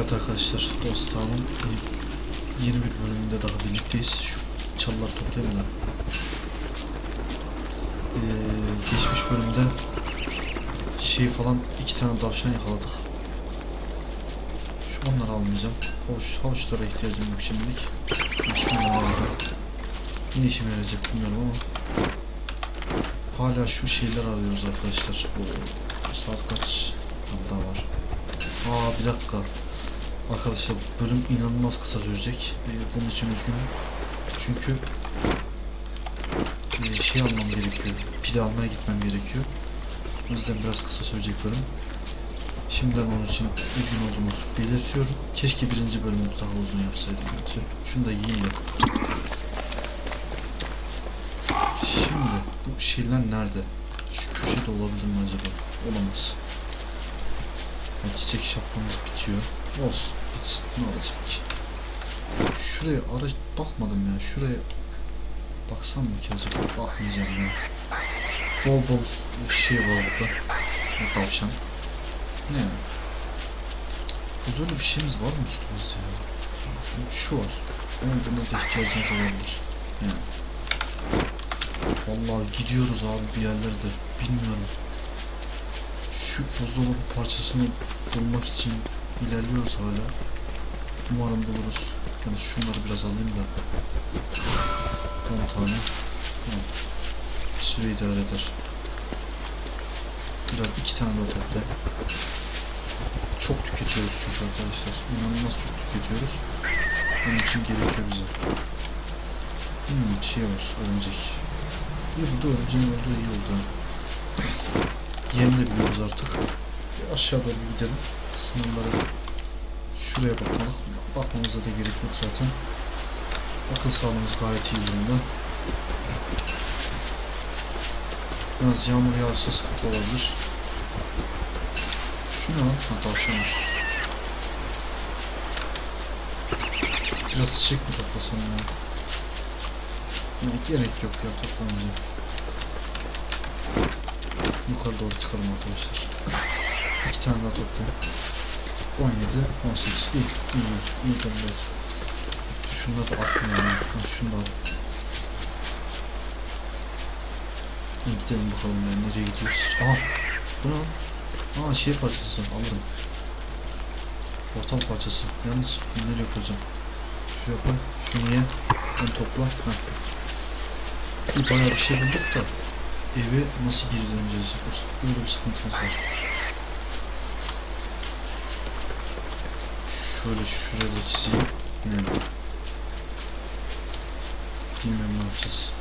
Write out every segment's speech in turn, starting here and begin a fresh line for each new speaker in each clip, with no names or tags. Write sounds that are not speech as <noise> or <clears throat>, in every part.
Evet arkadaşlar dostlarımın yeni bir bölümünde daha birlikteyiz. Şu çalıları toplayayım da. Ee, geçmiş bölümde şey falan iki tane tavşan yakaladık. Şu onları almayacağım. Havuç, havuçlara ihtiyacım yok şimdilik. Ne işime yarayacak bilmiyorum ama. Hala şu şeyler arıyoruz arkadaşlar. Bu saat kaç? Daha var. Aa bir dakika. Arkadaşlar bölüm inanılmaz kısa sürecek. Ee, bunun için üzgünüm. Çünkü e, şey almam gerekiyor. Pide almaya gitmem gerekiyor. O yüzden biraz kısa sürecek bölüm. Şimdiden onun için üzgün olduğumu belirtiyorum. Keşke birinci bölümü daha uzun yapsaydım. Neyse, Şunu da yiyeyim de. Şimdi bu şeyler nerede? Şu köşede olabilir mi acaba? Olamaz. Çiçek şapkamız bitiyor. Olsun. Ne olacak ki? Şuraya ara bakmadım ya. Şuraya baksam mı ki acaba? Bakmayacağım ya. Bol bol bir şey var burada. Tavşan. Ne? Huzurlu bir şeyimiz var mı üstümüzde ya? Şu var. Ama buna da ihtiyacımız olabilir. Yani. Vallahi gidiyoruz abi bir yerlerde. Bilmiyorum. Şu buzdolabı parçasını bulmak için ilerliyoruz hala. Umarım buluruz. Yani şunları biraz alayım da. 10 tane. Tamam. Süre idare eder. Biraz iki tane daha topla. Çok tüketiyoruz çünkü arkadaşlar. İnanılmaz çok tüketiyoruz. Onun için gerekiyor bize. Hmm, bir şey var. Örümcek. İyi burada örümceğin olduğu iyi oldu. de biliyoruz artık. Aşağı doğru gidelim. Sınırlara şuraya bakalım. Bakmamıza da gerek yok zaten. Akıl sağlığımız gayet iyi durumda. Biraz yağmur yağarsa sıkıntı olabilir. Şu ne lan? Ha tavşan var. Biraz çiçek mi toplasam ya? Ya gerek yok ya toplamayacağım. Yukarı doğru çıkalım arkadaşlar. İki tane daha toplayayım. 17, 18. İyi, iyi, iyi durumdayız. Şunları da atmayalım. ya. Ha, şunu da al. İyi, gidelim bakalım ya nereye gidiyoruz. Aha, bu ne lan? Şey parçası alırım. Portal parçası. Yalnız nereye koyacağım? Şuraya koy. Şunu ye. Sen topla. Heh. İyi bayağı bir şey bulduk da eve nasıl geri döneceğiz? Böyle bir sıkıntımız var. Şöyle şuraya da çizeyim. Yani. Bilmiyorum ne yapacağız.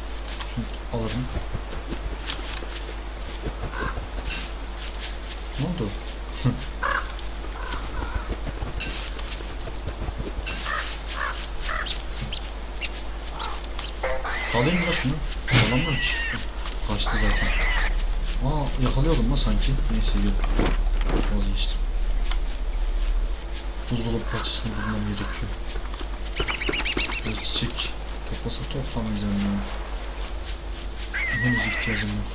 Şunu alırım. Ne oldu? Alayım da şunu. Alamam ki. Kaçtı zaten. Aa yakalıyordum lan sanki. Neyse gel. Vazgeçtim. Buzdolabı parçasını bulmam gerekiyor. Biraz çiçek toplasa toplamayacağım ya. Henüz ihtiyacım yok.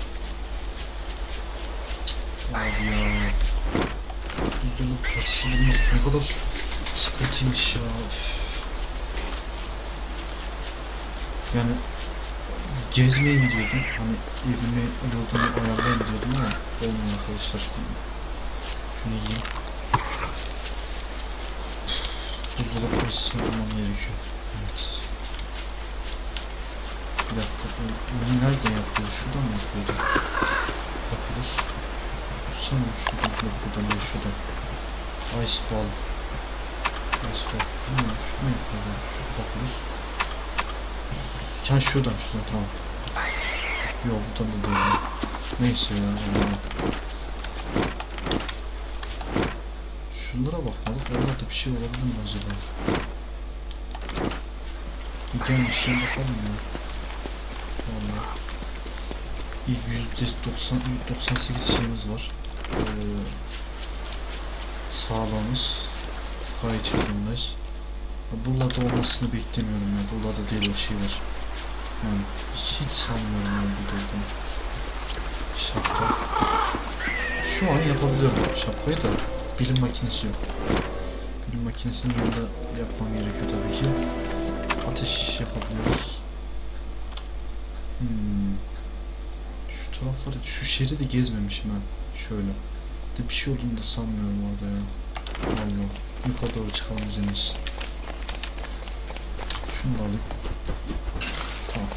Abi ya. Buzdolabı parçasını bulmak ne kadar sıkıntıymış ya. Yani gezmeye gidiyordum. Hani evimi, yurdumu ayarlayayım diyordum ama olmuyor arkadaşlar. Şunu yiyeyim. Buzdolabı parçasını bulmam gerekiyor. Evet. Bir dakika. Bu ürün nerede yapıyor? Şuradan mı yapıyordu? Bakıyoruz. Sanırım şuradan. Yok buradan değil şuradan. Ice Fall. Ice Fall. Bilmiyorum. Şuradan yapıyordu. Bakıyoruz. Ha şuradan şuradan tamam. Yok buradan da değil. ya. Neyse ya. ya. Şunlara bakmadık. Oralarda bir şey olabilir mi acaba? Bir gelmişken bakalım ya. Yüzde 90 98 şeyimiz var. Ee, sağlığımız gayet iyi durumdayız. Buralarda olmasını beklemiyorum ya. Buralarda değil o şey var. Yani hiç, sanmıyorum ya burada olduğunu. Şapka. Şu an yapabiliyorum şapkayı da bilim makinesi yok. Fırın makinesinin yanında yapmam gerekiyor tabii ki. Ateş yapabiliyoruz. Hmm. Şu tarafları, şu şeridi gezmemişim ben. Şöyle. De bir şey olduğunu da sanmıyorum orada ya. Vallahi. Yukarı doğru çıkalım iyisi. Şunu da alayım. Tamam.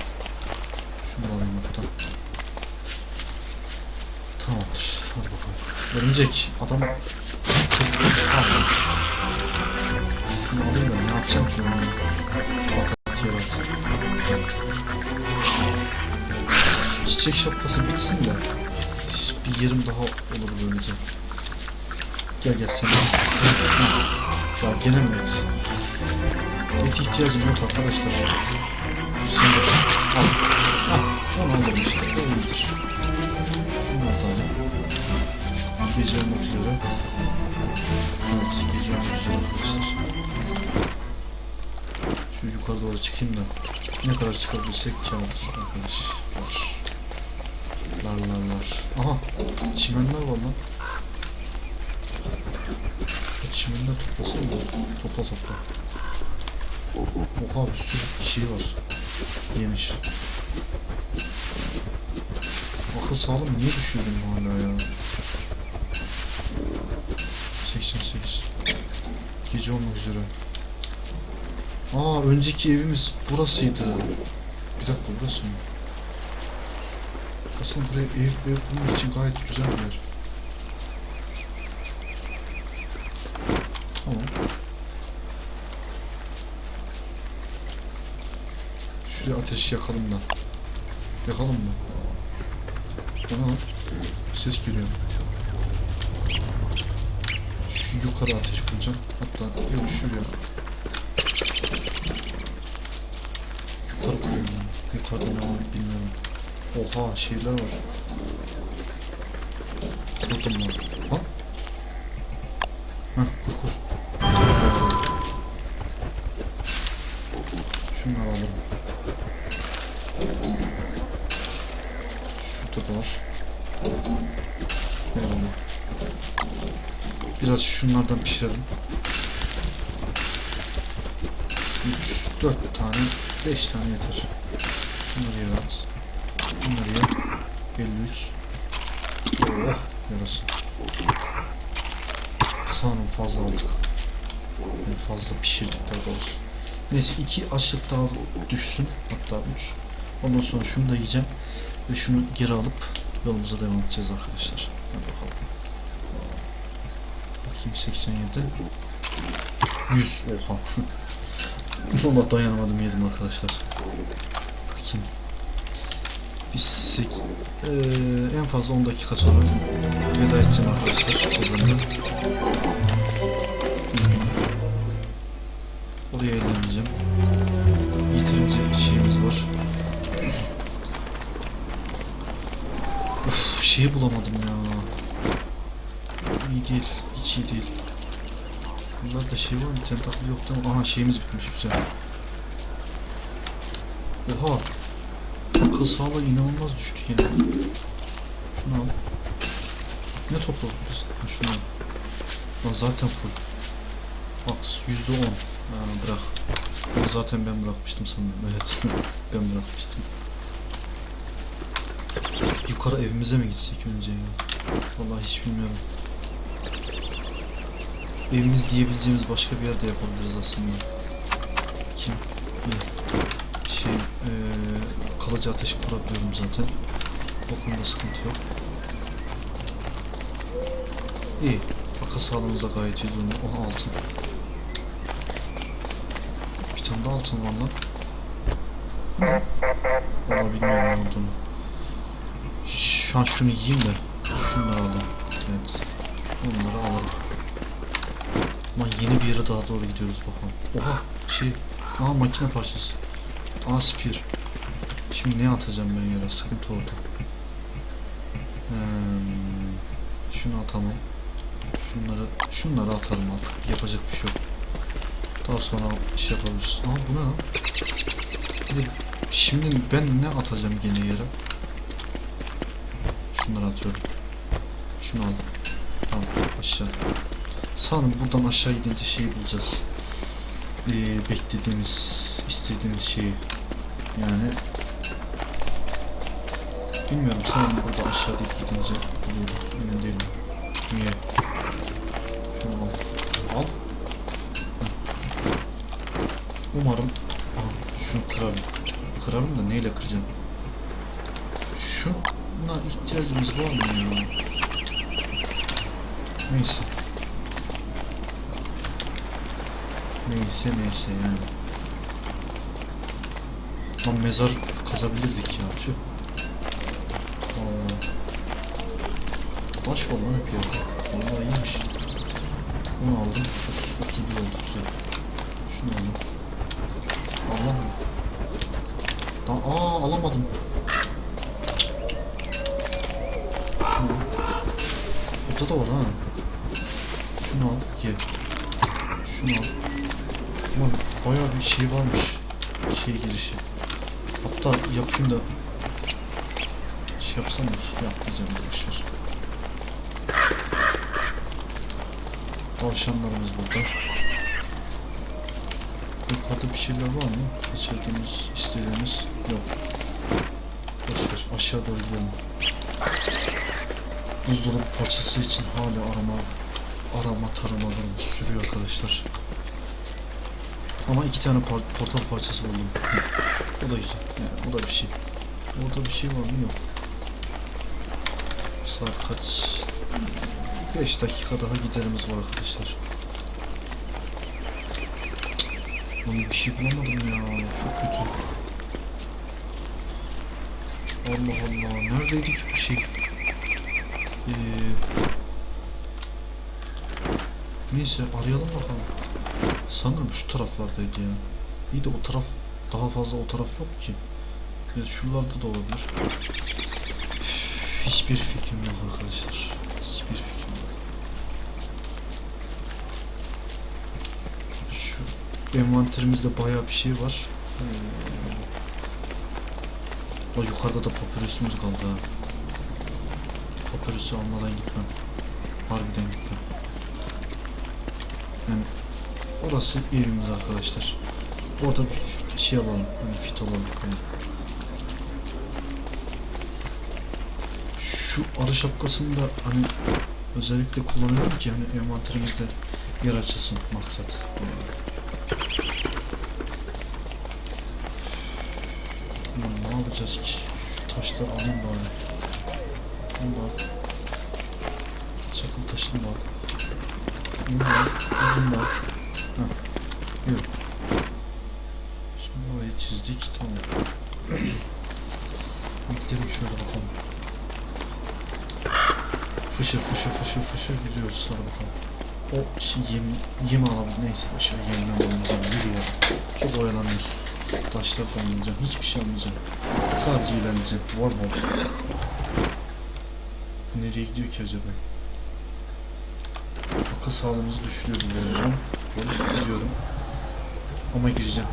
Şunu da alayım hatta. Tamamdır. Hadi bakalım. Örümcek. Adam... Çiçek şapkası bitsin de bir yerim daha olur böylece. Gel gel sen. Ya gene mi et? Et ihtiyacım yok arkadaşlar. Sen de al. Al. Onu alırım işte. O Gece olmak üzere. Evet gece olmak üzere arkadaşlar. Şu yukarı doğru çıkayım da ne kadar çıkabilsek kârdır arkadaşlar. Lar lar lar. Aha çimenler var lan. Çimenler toplasana mı? Topla topla. Oha bir sürü şey var. Yemiş. Akıl sağlığım niye düşüyor benim hala ya? Gece olmak üzere. Aa önceki evimiz burasıydı. Bir dakika burası mı? Aslında buraya ev, ev kurmak için gayet güzel bir yer. Tamam. Şuraya ateş yakalım da. Yakalım mı? Lan. Ses geliyor. Şu yukarı ateş kuracağım. Hatta yok şuraya. Yukarı koyuyorum. ben. Yukarıda ne var bilmiyorum. Oha şeyler var. Kurdum var. Lan. Heh kur kur. Şunları alalım. Şurada da var. Eyvallah. Biraz şunlardan pişirelim. 3, 4 tane, 5 tane yeter. Şunları yere at. Bunları ye. 53. Oh, yarası. Sanırım fazla aldık. Yani fazla pişirdik daha doğrusu. Neyse iki açlık daha düşsün. Hatta 3. Ondan sonra şunu da yiyeceğim. Ve şunu geri alıp yolumuza devam edeceğiz arkadaşlar. Hadi bakalım. Bakayım 87. 100. Oha. <laughs> Valla dayanamadım yedim arkadaşlar. Bakayım. Biz sek Eee, en fazla 10 dakika sonra veda edeceğim arkadaşlar programda. Oraya ilerleyeceğim. Yeterince şeyimiz var. Uf, şeyi bulamadım ya. İyi değil, iyi değil. Bunlarda şey var mı? Tentaklı yok değil mi? Aha şeyimiz bitmiş güzel. Oha! Akıl sağlığı inanılmaz düştü yine. Şunu al. Ne topladık biz? Ha, şunu al. Lan zaten full. Bak yüzde on. Ha, bırak. Bunu zaten ben bırakmıştım sanırım. Evet. <laughs> ben bırakmıştım. Yukarı evimize mi gitsek önce ya? Vallahi hiç bilmiyorum. Evimiz diyebileceğimiz başka bir yerde yapabiliriz aslında. Bakayım. Şey eee kalıcı ateş kurabiliyorum zaten. O konuda sıkıntı yok. İyi. Akıl sağlığımız da gayet iyi durumda. Oha altın. Bir tane daha altın var lan. Valla bilmiyorum ne olduğunu. Şu an şunu yiyeyim de. Şunları alalım. Evet. Onları alalım. Lan yeni bir yere daha doğru gidiyoruz bakalım. Oha şey. Aa makine parçası. Aa spear. Şimdi ne atacağım ben yere? Sıkıntı orada. Hmm, şunu atamam. Şunları, şunları atarım artık. Yapacak bir şey yok. Daha sonra şey yapabiliriz. Aa bu ne lan? Şimdi ben ne atacağım gene yere? Şunları atıyorum. Şunu al. Tamam aşağı. Sanırım buradan aşağı gidince şeyi bulacağız. Ee, beklediğimiz, istediğimiz şeyi. Yani bilmiyorum sanırım burada aşağıda gidince buluyoruz. Emin değilim. Niye? Şunu al. Al. Umarım şunu kırarım. Kırarım da neyle kıracağım? Şuna ihtiyacımız var mı ya? Neyse. Neyse neyse yani. Lan mezar kazabilirdik ya. Tüh. Vallahi. Taş var lan hep yerde. Vallahi iyiymiş. Bunu aldım. 31 oldu güzel. Şunu aldım. Mı? Lan aa alamadım. Şunu al. Burada da var ha. Şunu al ye. Şunu al. Ulan bayağı bir şey varmış. Şey girişi. Hatta yapayım da şey yapsam mı? Yapmayacağım boşver. Tavşanlarımız burada. Yukarıda bir şeyler var mı? Kaçırdığımız, istediğimiz yok. Boşver aşağı doğru gidelim. Buzdolabı parçası için hala arama arama taramalarımız sürüyor arkadaşlar. Ama iki tane par- portal parçası buldum. O da güzel. Yani o da bir şey. Orada bir şey var mı? Yok. Saat kaç? 5 dakika daha giderimiz var arkadaşlar. Lan bir şey bulamadım ya. Çok kötü. Allah Allah. Neredeydi ki bu şey? Ee, neyse arayalım bakalım. Sanırım şu taraflardaydı ya. İyi de o taraf daha fazla o taraf yok ki. Evet, şuralarda da olabilir. Hiçbir fikrim yok arkadaşlar. Hiçbir fikrim yok. Şu envanterimizde bayağı bir şey var. Ee, o yukarıda da papyrus'umuz kaldı ha. Papyrus'u almadan gitmem. Harbiden gitmem. Yani orası evimiz arkadaşlar. Orada bir şey alalım. Hani fit olalım. Yani. Şu arı şapkasını da hani özellikle kullanıyorum ki hani envanterimizde yer açılsın maksat. Yani. Ne yapacağız ki? Şu taşları alayım bari. Bunu da. Çakıl taşını da al. Bunu da al. Bunu. Yürü. Şimdi orayı çizdik. Tamam. <clears throat> Gidelim şöyle bakalım. Fışır fışır fışır fışır gidiyoruz. Hadi bakalım. O şey yem, yem alalım. Neyse boşver yemini alamayacağım. Yürüyor. Çok oyalanıyoruz. Taşlar almayacağım. Hiçbir şey almayacağım. Sadece ilerleyeceğim. Var mı? Nereye gidiyor ki acaba? Akıl sağlığımızı düşürüyor bu oyun. Böyle gidiyorum. Ama gireceğim.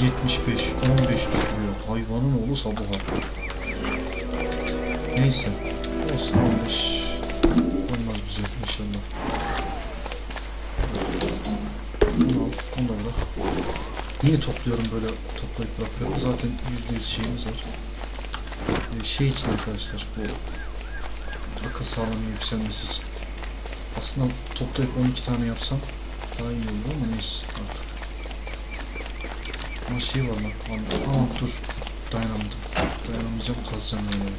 ...75, 15 düşürüyor. Hayvanın oğlu sabuha. Neyse. Olsun 15. Olmaz bize inşallah. Bunu al, bunu da bırak. Niye topluyorum böyle toplayıp bırakıyorum? Zaten %100 şeyimiz var. Ee, şey için arkadaşlar bu akıl sağlığının yükselmesi için. Aslında toplayıp 12 tane yapsam daha iyi olur ama neyse artık. Ama şey var lan. Aa dur. Dayanamadım. Dayanamayacağım kazacağım yani.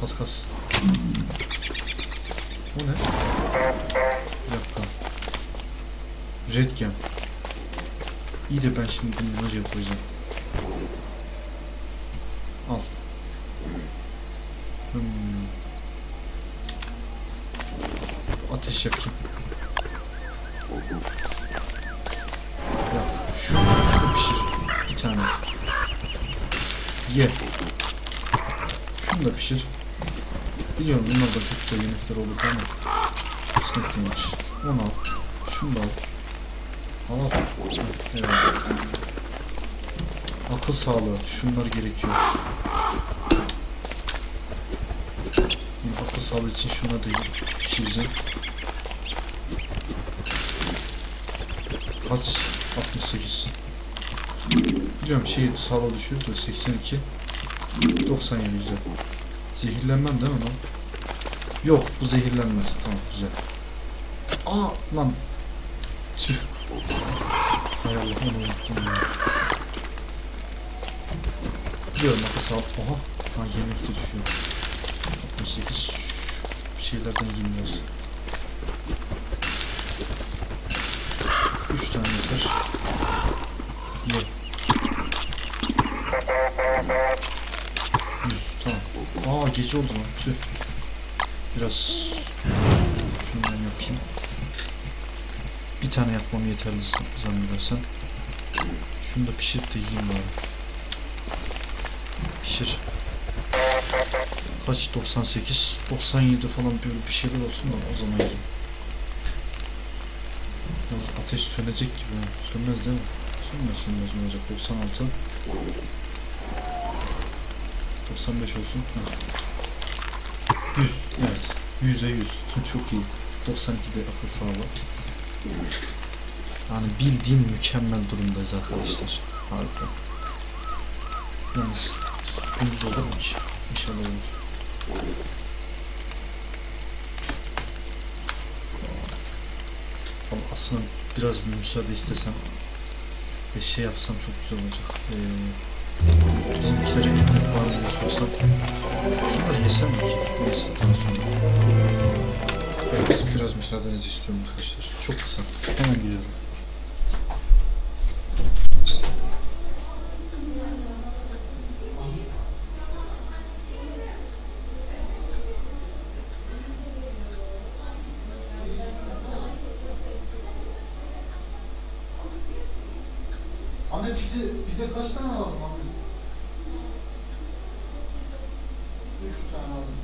Kas kas. Bu ne? Dakika. Redgen. İyi de ben şimdi bunu nereye koyacağım? Al. Hmm. Ateş yakayım. Yak. Şunu, şunu pişir. Bir tane. Ye. Şunu da pişir. Biliyorum bunlar da çok güzel yemekler olur ama kısmet değilmiş. Onu al. Şunu da al. Al al. Evet. Akıl sağlığı. Şunlar gerekiyor. sağlığı için şuna da pişireceğim. Kaç? 68. Biliyorum şey sağlığı düşüyor da 82. 97 güzel. Zehirlenmem değil mi lan? Yok bu zehirlenmez. Tamam güzel. Aa lan. Tüh. Hay Allah onu unuttum ya. Biliyorum nefes al. Oha. Ha yemek de düşüyor. 68. Şu şeylerden yiyeyim 3 tane yeter. Ye. 100 tamam. Aa gece oldu lan. Tüh. Biraz şundan yapayım. Bir tane yapmam yeterli zannedersem. Şunu da pişirip de yiyeyim bari. Pişir. Kaç? 98, 97 falan böyle bir şeyler olsun da o zaman yiyeyim. Ateş sönecek gibi. Sönmez değil mi? Sönmez sönmez ne olacak? 96 95 olsun. Ha. 100 evet. 100'e 100. Çok iyi. 92'de akıl sağlığı. Yani bildiğin mükemmel durumdayız arkadaşlar. Harika. Yalnız gündüz olur mu ki? İnşallah olur. Ama aslında biraz bir müsaade istesem ve şey yapsam çok güzel olacak. Ee, bizimkilere ekmek var mı diye sorsam şunları yesem mi ki? Neyse daha sonra. Evet biraz müsaadenizi istiyorum arkadaşlar. Çok kısa. Hemen gidiyorum. Pide, pide kaç tane lazım abi? Üç tane aldım.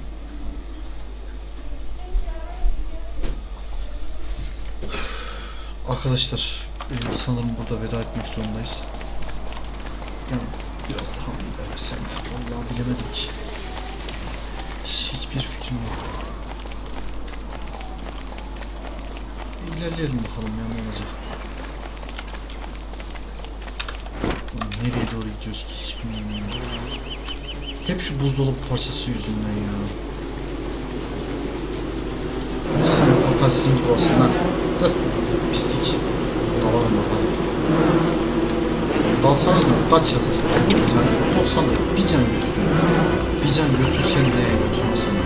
Arkadaşlar sanırım burada veda etmek zorundayız. Yani biraz daha mı ilerlesem? Vallahi bilemedim hiçbir fikrim yok. İlerleyelim bakalım ya ne olacak. Lan nereye doğru gidiyoruz ki hiç bilmiyorum. Hep şu buzdolabı parçası yüzünden ya. Sizin sizin gibi olsun lan. Pislik. Dalalım bakalım. Dalsanız mı? Kaç yazar? Bir tane. 90 Bir can götür. Bir can götürsen de götürmesen de.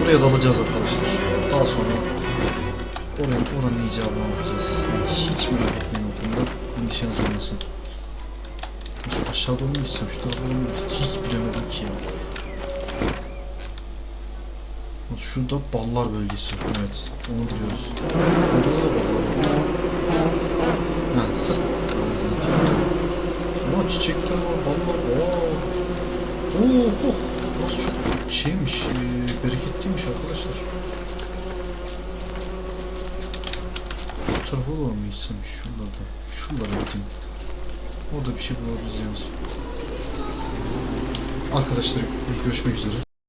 Buraya dalacağız arkadaşlar. Daha sonra oranın, oranın icabına bakacağız. Hiç merak etmeyin o konuda. Endişeniz olmasın. Şu aşağı doğru mu gitsem? Şu gitsem? Hiç bilemedim ki ya. Şurada ballar bölgesi. Evet. Onu biliyoruz. Burada da ballar var. Ha, sus. Ama çiçekler var, ballar. Oo. Oo, oh. Burası çok şeymiş, e, bereketliymiş arkadaşlar. Şu tarafa doğru mu gitsem? Şuralarda. Şuralara gideyim. Orada bir şey bulabiliriz yalnız. Arkadaşlar görüşmek üzere.